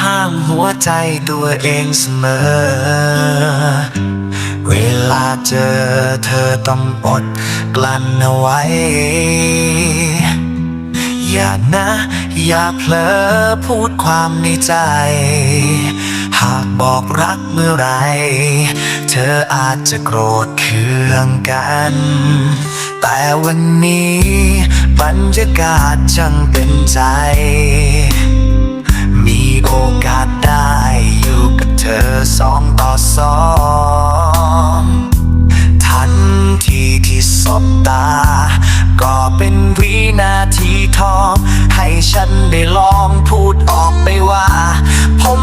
ห้ามหัวใจตัวเองเสมอ เวลาเจอเธอต้องอดกลั้นเอาไว้ อย่านะ อย่าเผลอพูดความในใจ หากบอกรักเมื่อไร เธออาจจะโกรธเคืองกัน แต่วันนี้บรรยากาศจังเป็นใจ บตา ก็เป็นวินาทีทอง ให้ฉันได้ลองพูดออกไปว่า ผม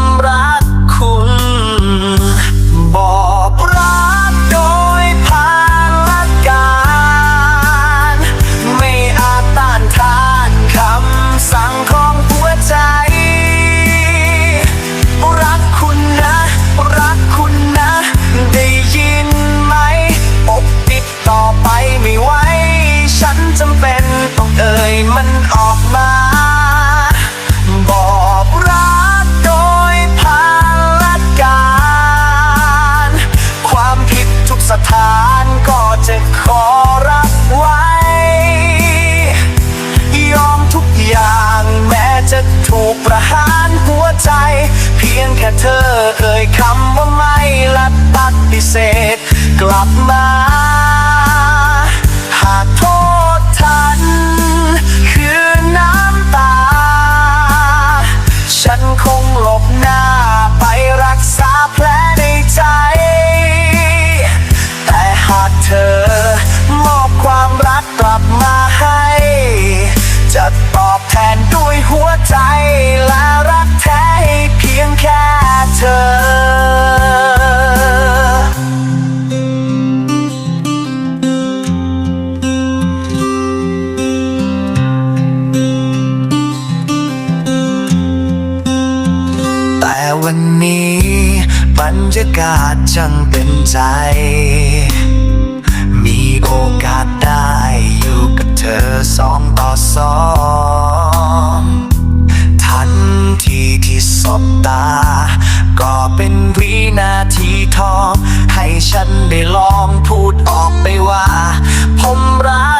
เธอเอ่ยคำว่าไม่ละปฏิเสธ กลับมา หากโทษทัน คือน้ำตา ฉันคง นี้บรรยากาศจังเป็นใจ มีโอกาสได้อยู่กับเธอสองต่อสองทันทีที่สบตา ก็เป็นวินาทีทอง ให้ฉันได้ลองพูดออกไปว่า ผมรัก